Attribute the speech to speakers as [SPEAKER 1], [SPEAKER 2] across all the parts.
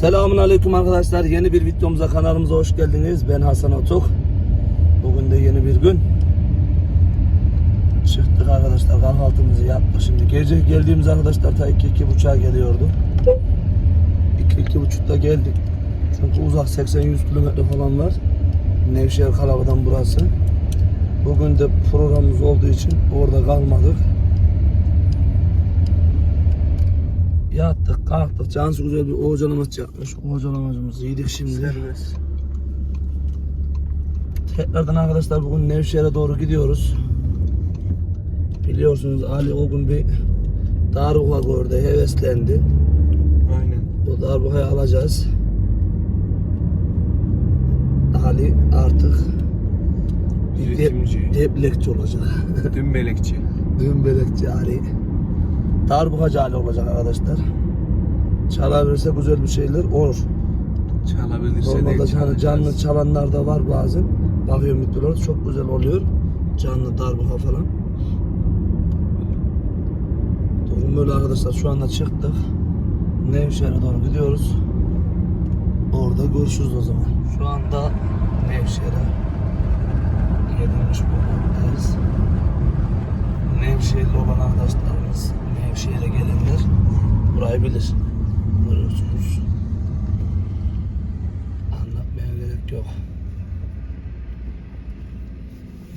[SPEAKER 1] Selamun Aleyküm arkadaşlar. Yeni bir videomuza kanalımıza hoş geldiniz. Ben Hasan Otuk. Bugün de yeni bir gün. Çıktık arkadaşlar kahvaltımızı yaptık. Şimdi gece geldiğimiz arkadaşlar ta 2 iki buçuğa geliyordu. 2 iki buçukta geldik. Çünkü uzak 80-100 kilometre falan var. Nevşehir Kalaba'dan burası. Bugün de programımız olduğu için orada kalmadık. Yattık, kalktık. Cansu güzel bir oğucanımız yapmış. Oğucanımızı yedik şimdi.
[SPEAKER 2] Serbest.
[SPEAKER 1] Tekrardan arkadaşlar bugün Nevşehir'e doğru gidiyoruz. Biliyorsunuz Ali o gün bir darbuka gördü, heveslendi.
[SPEAKER 2] Aynen.
[SPEAKER 1] O darbukayı alacağız. Ali artık bir dep,
[SPEAKER 2] Üretimci.
[SPEAKER 1] deplekçi olacak.
[SPEAKER 2] Dümbelekçi.
[SPEAKER 1] Dümbelekçi Ali. Darbukacı Ali olacak arkadaşlar. Çalabilirse güzel bir şeyler olur.
[SPEAKER 2] Çalabilirse
[SPEAKER 1] Normalde
[SPEAKER 2] de
[SPEAKER 1] hani canlı çalanlar da var bazen. Bakıyorum videolar çok güzel oluyor. Canlı darbuka falan. Durum böyle arkadaşlar şu anda çıktık. Nevşehir'e doğru gidiyoruz. Orada görüşürüz o zaman. Şu anda Nevşehir'e gelmiş bulunmaktayız. Nevşehirli olan arkadaşlarımız, Nevşehir'e gelenler burayı bilir. Görüyorsunuz. Anlatmaya gerek yok.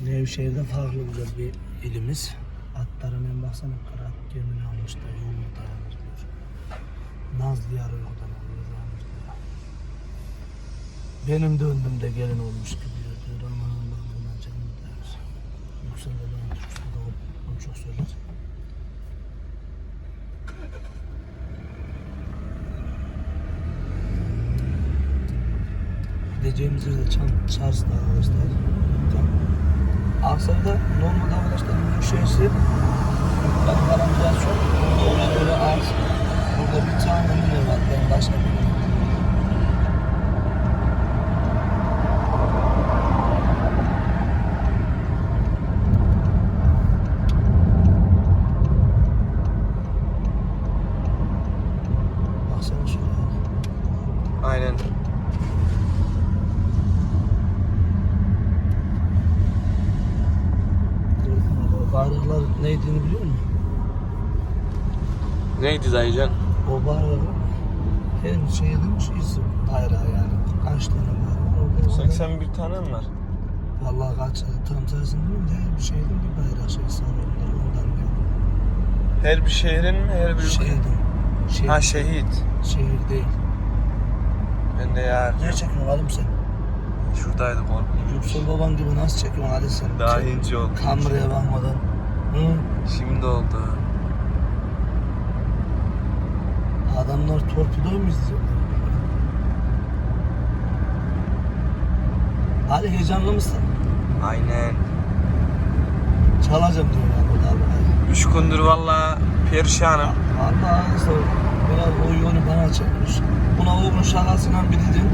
[SPEAKER 1] Nevşehir'de farklı güzel bir ilimiz. Atların en baksana kara at gemini almış da yolunu dayanır diyor. Nazlı yarı yoldan alıyor. Benim döndüğümde gelin olmuş gibi diyor. diyor. Aman Allah'ım buna canım der. Yüksel de bana Türkçe'de onu çok söyler. Gideceğimiz yerde Çarşı'da arkadaşlar. Aksaray'da normalde arkadaşlar büyük şehirsi ben paramız çok. Orada böyle az. Burada bir tane ne var ben başka bir Baksana şuraya.
[SPEAKER 2] Aynen.
[SPEAKER 1] O neydiğini biliyor musun?
[SPEAKER 2] Neydi dayıcan?
[SPEAKER 1] O bayrak her şeyin isim bayrağı yani. Kaç tane var? Orada-
[SPEAKER 2] 81 tane mi var?
[SPEAKER 1] Vallahi kaç tam sayısını bilmiyorum da her bir şeyden bir bayrak şey sanıyorlar ondan diyorum.
[SPEAKER 2] Her bir şehrin mi? Her bir
[SPEAKER 1] Şehirden. Şehir,
[SPEAKER 2] Ha şehit.
[SPEAKER 1] şehir değil.
[SPEAKER 2] Ben de ya
[SPEAKER 1] Ne çekiyorsun oğlum sen?
[SPEAKER 2] şuradaydı korkmuş.
[SPEAKER 1] Yüksel baban gibi nasıl çekiyorsun hadi sen?
[SPEAKER 2] Daha ince oldu.
[SPEAKER 1] Kameraya bakmadan. Hı?
[SPEAKER 2] Şimdi oldu.
[SPEAKER 1] Adamlar torpido mu izliyorlar? Ali heyecanlı mısın?
[SPEAKER 2] Aynen.
[SPEAKER 1] Çalacağım diyor ya burada abi.
[SPEAKER 2] Üç gündür valla perişanım.
[SPEAKER 1] Valla arkadaşlar biraz o yolu bana çekmiş. Buna oğlun şakasıyla bir dedim.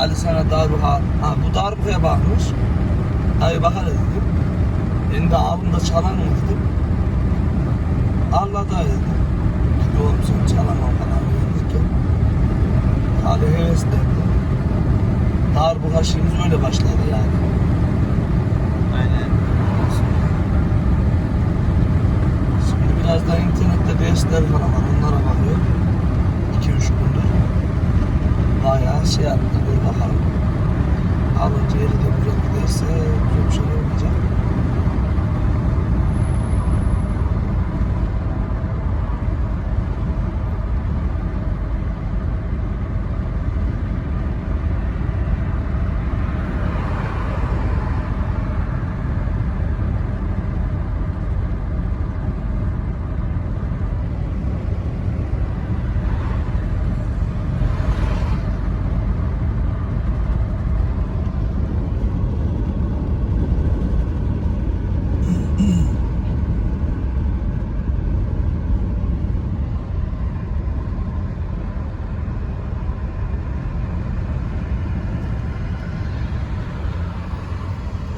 [SPEAKER 1] Ali sana darbuka, ha bu darbukaya bakmış. Hayır bakar Ben de ağzımda çalan dedim. Allah da. Dedi oğlum sen çalamam falan dedim. Ali heveslendi. Darbuka şeyimiz öyle başladı yani.
[SPEAKER 2] Aynen.
[SPEAKER 1] Şimdi biraz da internette dersler falan var. Onlara bakıyor. 2-3 gündür. Bayağı şey yaptı. Bir bakalım. Alınca yeri de güzel giderse güzel bir şey olmayacak.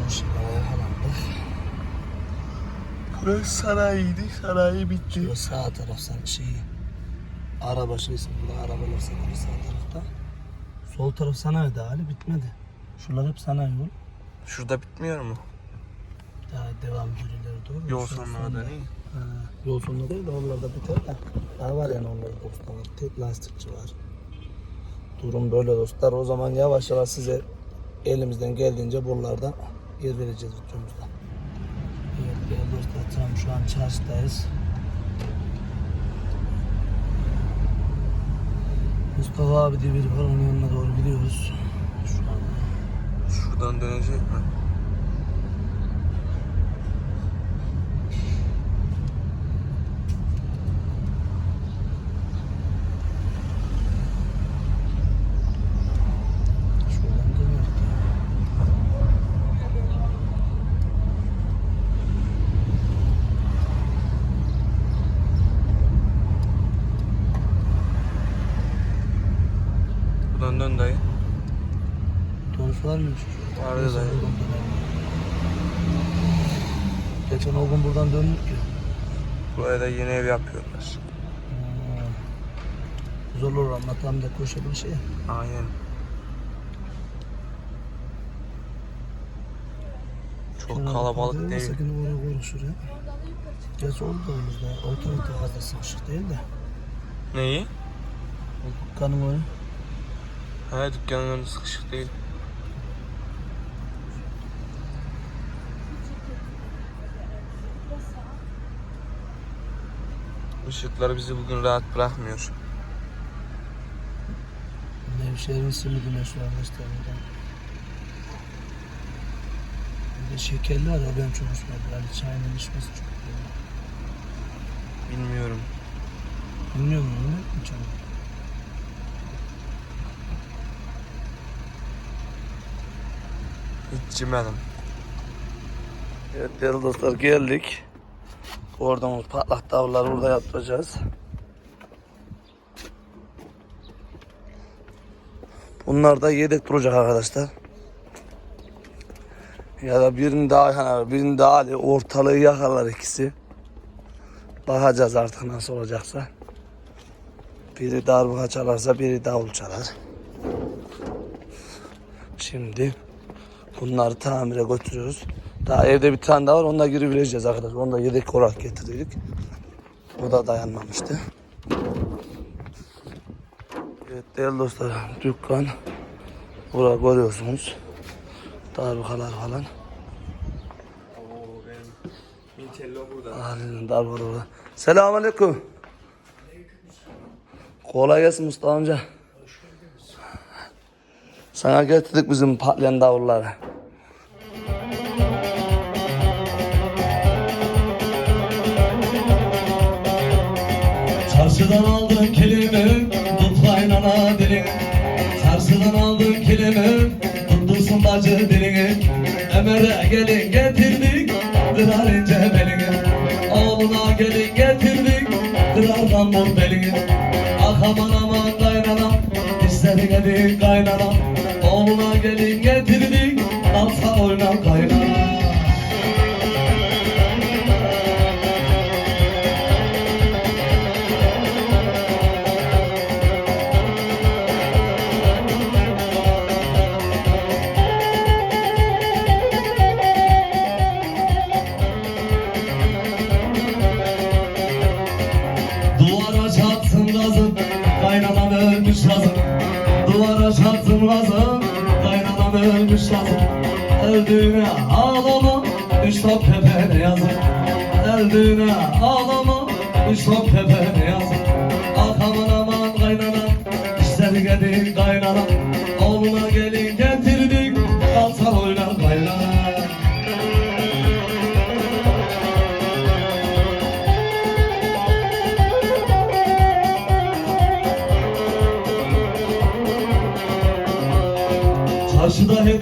[SPEAKER 1] Şimdi yakalandık.
[SPEAKER 2] Burası sanayiydi. Sanayi bitti.
[SPEAKER 1] Şöyle sağ taraf sen şeyi araba şeysi burada arabalar satılır sağ tarafta. Sol taraf sanayi daha hali bitmedi. Şuralar hep sanayi yol.
[SPEAKER 2] Şurada bitmiyor mu?
[SPEAKER 1] Daha devam ileri doğru.
[SPEAKER 2] Yol sonuna da değil.
[SPEAKER 1] Ha, yol sonunda değil de oralarda biter de. Daha var yani onlarda dostlar. Tek lastikçi var. Durum böyle dostlar. O zaman yavaş yavaş size elimizden geldiğince buralarda yer vereceğiz videomuzda. Dostlar tam şu an çarşıdayız. Mustafa abi diye biri var yanına doğru gidiyoruz. Şu an
[SPEAKER 2] Şuradan dönecek mi?
[SPEAKER 1] şuradan dönüyoruz.
[SPEAKER 2] Buradan dön dayı.
[SPEAKER 1] Mıymış?
[SPEAKER 2] Var
[SPEAKER 1] Neyse,
[SPEAKER 2] dayı.
[SPEAKER 1] Geçen o gün buradan döndük ya.
[SPEAKER 2] Buraya da yeni ev yapıyorlar.
[SPEAKER 1] Ha. Zor olur anlatan da koşa bir şey.
[SPEAKER 2] Aynen. Çok kalabalık değil.
[SPEAKER 1] Sakın oraya koyun şuraya. Geç oldu da önümüzde. Ortalıkta fazla sıkışık değil de.
[SPEAKER 2] Neyi?
[SPEAKER 1] O Kanım oyun.
[SPEAKER 2] Ha dükkanın önü sıkışık değil. Işıklar bizi bugün rahat bırakmıyor.
[SPEAKER 1] Nevşehir'in simidi meşhur arkadaşlar buradan. Bir de şekerli var ya benim çok hoşuma gidiyor. Çayının içmesi çok güzel.
[SPEAKER 2] Bilmiyorum.
[SPEAKER 1] Bilmiyor musun ne? İçerim.
[SPEAKER 2] Hiç yemedim.
[SPEAKER 1] Evet değerli dostlar geldik. Oradan patlak tavırları burada yapacağız. Bunlar da yedek duracak arkadaşlar. Ya da birini daha hani birini daha Ali ortalığı yakarlar ikisi. Bakacağız artık nasıl olacaksa. Biri darbuka çalarsa biri davul çalar. Şimdi bunları tamire götürüyoruz. Daha evde bir tane daha var. Onu da girebileceğiz arkadaşlar. Onu da yedek olarak getirdik. O da dayanmamıştı. Evet değerli dostlar dükkan. Burada görüyorsunuz. Darbukalar falan. Aynen darbuka burada. Selamun aleyküm. Kolay gelsin Mustafa amca. Sana getirdik bizim patlayan davulları.
[SPEAKER 3] Çarşıdan aldım kilimi, tut kaynana dilini Çarşıdan aldım kilimi, tuttursun bacı dilini Ömer'e gelin getirdik, kırar ince belini. Oğluna gelin getirdik, kırar kambur belini. Ah aman aman kaynana, istedik edin kaynana Oğluna gelin getirdik, alsa oyna kaynana yazım Öldüğüne ağlama, üç top tepene yazım Öldüğüne ağlama, üç top tepene yazım Ah aman aman kaynanam, işleri gelin kaynanam. Oğluna gelin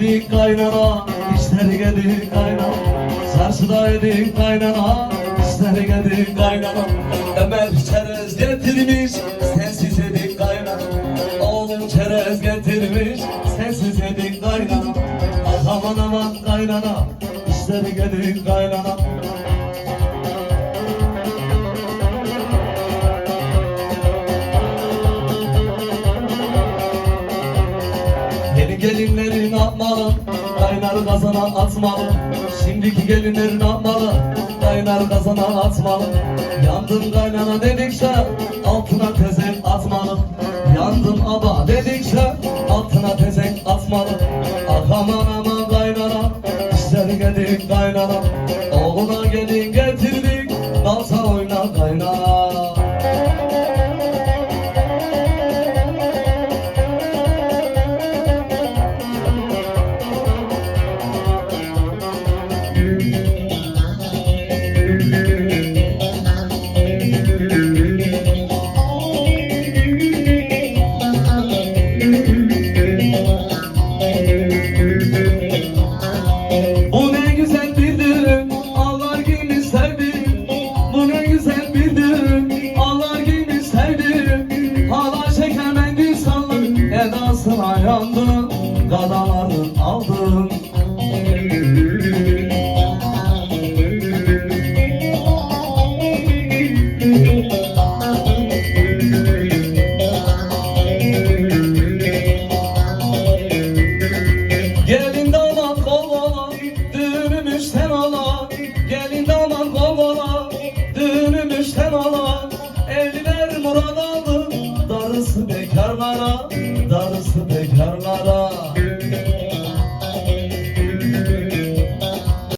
[SPEAKER 3] Edik kaynana, işleri gedik kaynana. Çarşıda edik kaynana, işleri gedik kaynana. Ömer çerez getirmiş, sensiz edik kaynana. Oğlum çerez getirmiş, sensiz edik kaynana. Aman aman kaynana, işleri gedik kaynana
[SPEAKER 1] atmalı Şimdiki gelinler inanmalı Kaynar kazana atmalı Yandım kaynana dedikçe Altına tezek atmalı Yandım aba dedikçe Altına tezek atmalı ah, Aman aman.